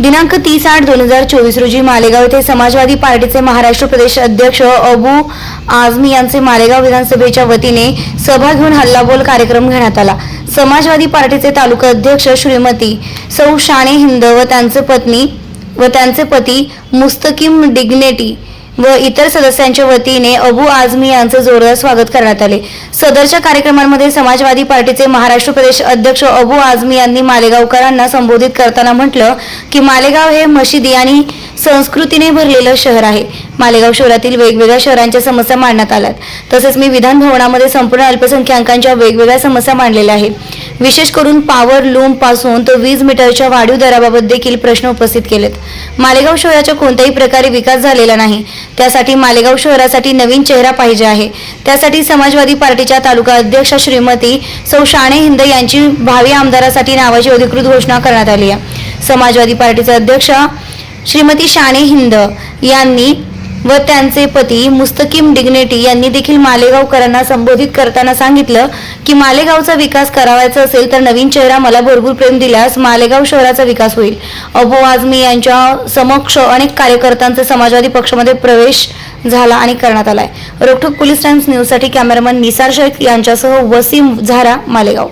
दिनांक तीस आठ दोन हजार चोवीस रोजी मालेगाव येथे समाजवादी पार्टीचे महाराष्ट्र प्रदेश अध्यक्ष अबू आझमी यांचे मालेगाव विधानसभेच्या वतीने सभा घेऊन हल्लाबोल कार्यक्रम घेण्यात आला. समाजवादी पार्टीचे तालुका अध्यक्ष श्रीमती सौ शाणे हिंद व त्यांचे पत्नी व त्यांचे पती मुस्तकीम डिग्नेटी व इतर सदस्यांच्या वतीने अबू आझमी यांचे जोरदार स्वागत करण्यात आले. सदरच्या कार्यक्रमांमध्ये समाजवादी पार्टीचे महाराष्ट्र प्रदेश अध्यक्ष अबू आझमी यांनी मालेगावकरांना संबोधित करताना म्हटलं की मालेगाव हे मशिदी आणि संस्कृतीने भरलेलं शहर आहे. मालेगाव शहरातील वेगवेगळ्या शहरांच्या समस्या मांडण्यात आल्यात. तसेच मी विधान भवनामध्ये संपूर्ण अल्पसंख्याकांच्या वेगवेगळ्या समस्या मांडलेल्या आहेत. विशेष करून पॉवर लूमपासून तो वीज मीटरच्या वाढीव दराबाबत देखील प्रश्न उपस्थित केलेत. मालेगाव शहराच्या कोणत्याही प्रकारे विकास झालेला नाही. त्यासाठी मालेगाव शहरासाठी नवीन चेहरा पाहिजे आहे. त्यासाठी समाजवादी पार्टीच्या तालुका अध्यक्षा श्रीमती सौ शाणे हिंद यांची भावी आमदारासाठी नावाची अधिकृत घोषणा करण्यात आली आहे. समाजवादी पार्टीचे अध्यक्ष श्रीमती शाणे हिंद यांनी व त्यांचे पती मुस्तकीम डिग्नेटी यांनी देखील मालेगावकरांना संबोधित करताना सांगितलं की मालेगावचा विकास करावायचा असेल तर नवीन चेहरा मला भरपूर प्रेम दिल्यास मालेगाव शहराचा विकास होईल. अबो आझमी यांच्या समक्ष अनेक कार्यकर्त्यांचा समाजवादी पक्षामध्ये प्रवेश झाला आणि करण्यात आलाय. रोखोक पोलीस टाइम्स न्यूजसाठी कॅमेरामन निसार शेख यांच्यासह वसीम झारा मालेगाव.